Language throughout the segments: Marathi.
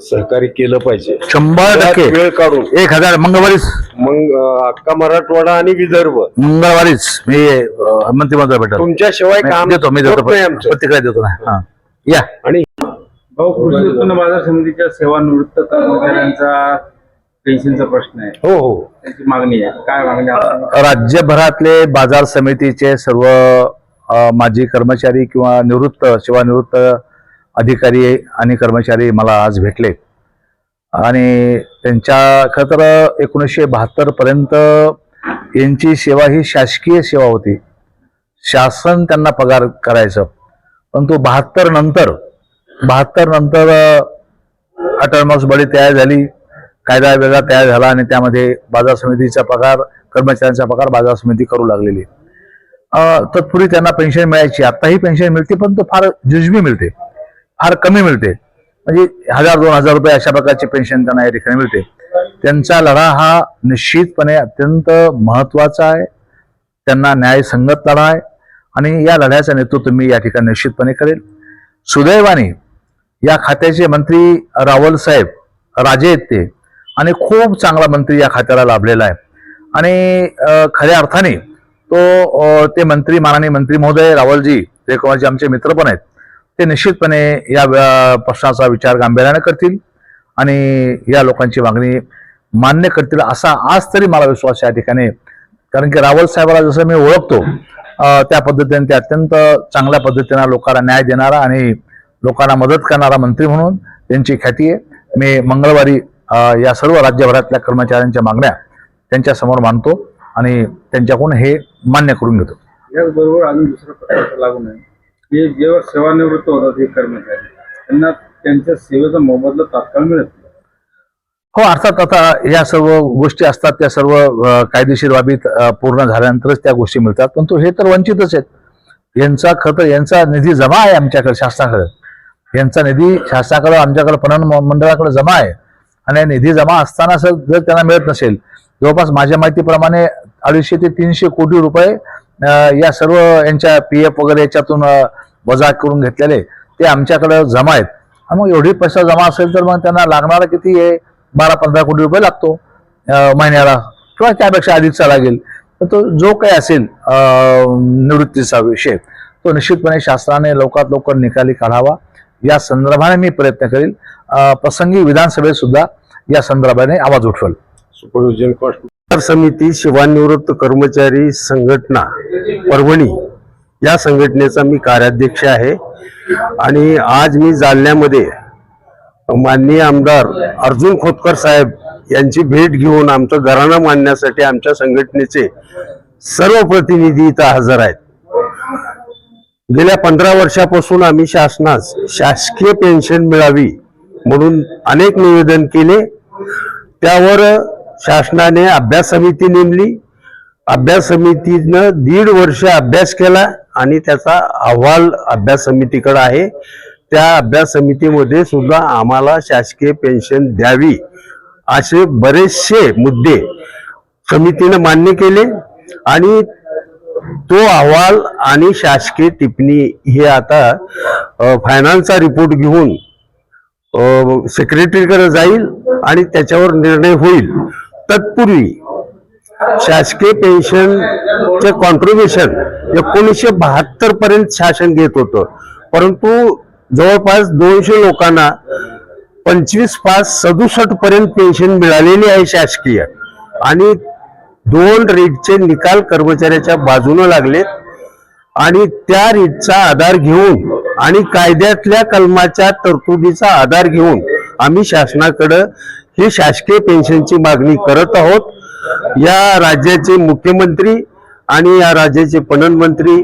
सहकार्य केलं पाहिजे. शंभर त्यात टक्के. वेळ काढून. एक हजार मंगळवारीच. मग अं, अख्खा मराठवाडा आणि विदर्भ. मंगळवारीच. मी अं, मंत्रिमंडळ भेटल. तुमच्याशिवाय काम देतो मी देतो. होत नाही आमचं. प्रतिक्रिया देतो ना. हा. या. आणि भाऊ कृषी उत्पन्न बाजार समितीच्या सेवानिवृत्त कर्मचाऱ्यांचा पेन्शनचा प्रश्न आहे. हो हो. त्यांची मागणी आहे. काय मागणी आहे? राज्यभरातले बाजार समितीचे सर्व अ, माजी कर्मचारी किंवा निवृत्त सेवानिवृत्त अधिकारी आणि कर्मचारी मला आज भेटले. आणि त्यांच्या खरं तर एकोणीसशे बहात्तरपर्यंत यांची सेवा ही शासकीय सेवा होती. शासन त्यांना पगार करायचं. परंतु बहात्तर नंतर बहात्तर नंतर अटर्मस बडी तयार झाली. कायदा वेगळा तयार झाला आणि त्यामध्ये बाजार समितीचा पगार कर्मचाऱ्यांचा पगार बाजार समिती करू लागलेली. तत्पूर्वी त्यांना पेन्शन मिळायची. आत्ताही पेन्शन मिळते पण तो फार जुजबी मिळते. फार कमी मिळते. म्हणजे हजार दोन हजार रुपये अशा प्रकारची पेन्शन त्यांना या ठिकाणी मिळते. त्यांचा लढा हा निश्चितपणे अत्यंत महत्त्वाचा आहे. त्यांना न्यायसंगत लढा आहे. आणि या लढ्याचं नेतृत्व मी या ठिकाणी निश्चितपणे करेल. सुदैवाने या खात्याचे मंत्री रावल साहेब राजे आहेत ते. आणि खूप चांगला मंत्री या खात्याला लाभलेला आहे. आणि खऱ्या अर्थाने तो ते मंत्री माननीय मंत्री महोदय रावलजी जयकुमारजी आमचे मित्र पण आहेत. ते निश्चितपणे या प्रश्नाचा विचार गांभीर्याने करतील आणि या लोकांची मागणी मान्य करतील असा आज तरी मला विश्वास या ठिकाणी कारण की रावल साहेबाला जसं मी ओळखतो त्या पद्धतीने ते अत्यंत चांगल्या पद्धतीने लोकांना न्याय देणारा आणि लोकांना मदत करणारा मंत्री म्हणून त्यांची ख्याती आहे. मी मंगळवारी या सर्व राज्यभरातल्या कर्मचाऱ्यांच्या मागण्या त्यांच्यासमोर मानतो आणि त्यांच्याकडून हे मान्य करून घेतो. याचबरोबर अजून दुसरा प्रकल्प लागू नये. हे जेव्हा सेवानिवृत्त होतात हे कर्मचारी त्यांना त्यांच्या सेवेचा मोबदला तात्काळ मिळत नाही. हो अर्थात आता या सर्व गोष्टी असतात त्या सर्व कायदेशीर बाबीत पूर्ण झाल्यानंतरच त्या गोष्टी मिळतात. परंतु हे तर वंचितच आहेत. यांचा खरं यांचा निधी जमा आहे आमच्याकडे शासनाकडे. यांचा निधी शासनाकडे आमच्याकडे पणन मंडळाकडे जमा आहे. आणि निधी जमा असताना सर जर त्यांना मिळत नसेल जवळपास माझ्या माहितीप्रमाणे अडीचशे ते तीनशे कोटी रुपये या सर्व यांच्या पी एफ वगैरे याच्यातून वजा करून घेतलेले ते आमच्याकडे जमा आहेत. आणि मग एवढी पैसा जमा असेल तर मग त्यांना लागणारा किती आहे? बारा पंधरा कोटी रुपये लागतो महिन्याला. किंवा त्यापेक्षा अधिकचा लागेल. तर तो जो काही असेल निवृत्तीचा विषय तो निश्चितपणे शासनाने लवकरात लवकर निकाली काढावा. या संदर्भाने मी प्रयत्न करील. प्रसंगी विधानसभेत सुद्धा या संदर्भाने आवाज उठवेल. कॉस्ट समिती सेवानिवृत्त कर्मचारी संघटना परभणी. या संघटनेचा मी कार्याध्यक्ष आहे. आणि आज मी जालन्यामध्ये माननीय आमदार अर्जुन खोतकर साहेब यांची भेट घेऊन आमचं घराणं मांडण्यासाठी आमच्या संघटनेचे सर्व प्रतिनिधी इथं हजर आहेत. गेल्या पंधरा वर्षापासून आम्ही शासनास शासकीय पेन्शन मिळावी म्हणून अनेक निवेदन केले. त्यावर शासनाने अभ्यास समिती नेमली. अभ्यास समितीनं दीड वर्ष अभ्यास केला आणि त्याचा अहवाल अभ्यास समितीकडे आहे. त्या अभ्यास समितीमध्ये सुद्धा आम्हाला शासकीय पेन्शन द्यावी असे बरेचसे मुद्दे समितीनं मान्य केले आणि तो अहवाल आणि शासकीय टिप्पणी हे आता फायनान्सचा रिपोर्ट घेऊन सेक्रेटरीकडे जाईल आणि त्याच्यावर निर्णय होईल. तत्पूर्वी शासकीय पेन्शनचे कॉन्ट्रीब्युशन एकोणीसशे बहात्तर पर्यंत शासन घेत होतं. परंतु जवळपास दोनशे लोकांना पंचवीस पाच सदुसष्ट पर्यंत पेन्शन मिळालेली आहे शासकीय. आणि दोन रेटचे निकाल कर्मचाऱ्याच्या बाजूने लागलेत आणि त्या रीतचा आधार घेऊन आणि कायद्यातल्या कलमाच्या तरतुदीचा आधार घेऊन आम्ही शासनाकडं ही शासकीय पेन्शनची मागणी करत आहोत. या राज्याचे मुख्यमंत्री आणि या राज्याचे पणन मंत्री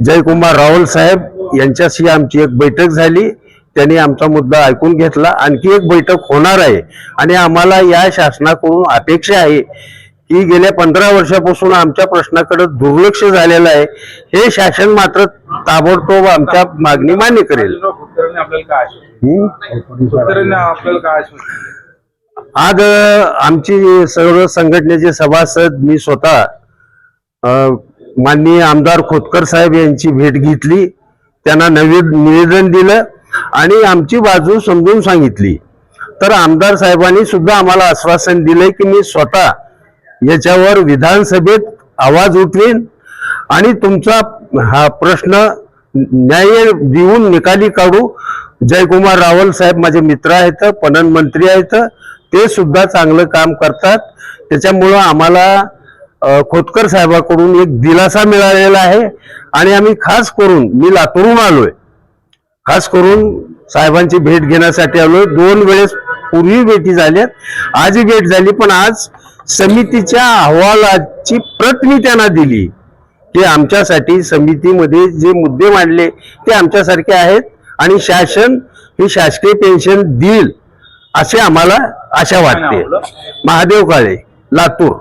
जयकुमार रावल साहेब यांच्याशी आमची एक बैठक झाली. त्यांनी आमचा मुद्दा ऐकून घेतला. आणखी एक बैठक होणार आहे आणि आम्हाला या शासनाकडून अपेक्षा आहे की गेल्या पंधरा वर्षापासून आमच्या प्रश्नाकडे दुर्लक्ष झालेलं आहे. हे शासन मात्र ताबडतोब आमच्या मागणी मान्य करेल? आज आमची सर्व संघटनेचे सभासद मी स्वतः माननीय आमदार खोतकर साहेब यांची भेट घेतली. त्यांना नवीन निवेदन दिलं आणि आमची बाजू समजून सांगितली. तर आमदार साहेबांनी सुद्धा आम्हाला आश्वासन दिलंय की मी स्वतः याच्यावर विधानसभेत आवाज उठवेन आणि तुमचा हा प्रश्न न्याय देऊन निकाली काढू. जयकुमार रावल साहेब माझे मित्र आहेत पणन मंत्री आहेत ते सुद्धा चांगलं काम करतात. त्याच्यामुळं आम्हाला खोतकर साहेबाकडून एक दिलासा मिळालेला आहे आणि आम्ही खास करून मी लातूरून आलोय. खास करून साहेबांची भेट घेण्यासाठी आलोय. दोन वेळेस पूर्वी भेटी झाल्यात आजही भेट झाली पण आज समितीच्या अहवालाची प्रत मी त्यांना दिली. की आमच्यासाठी समितीमध्ये जे मुद्दे मांडले ते आमच्यासारखे आहेत आणि शासन ही शासकीय पेन्शन देईल असे आम्हाला आशा वाटते. महादेव काळे लातूर.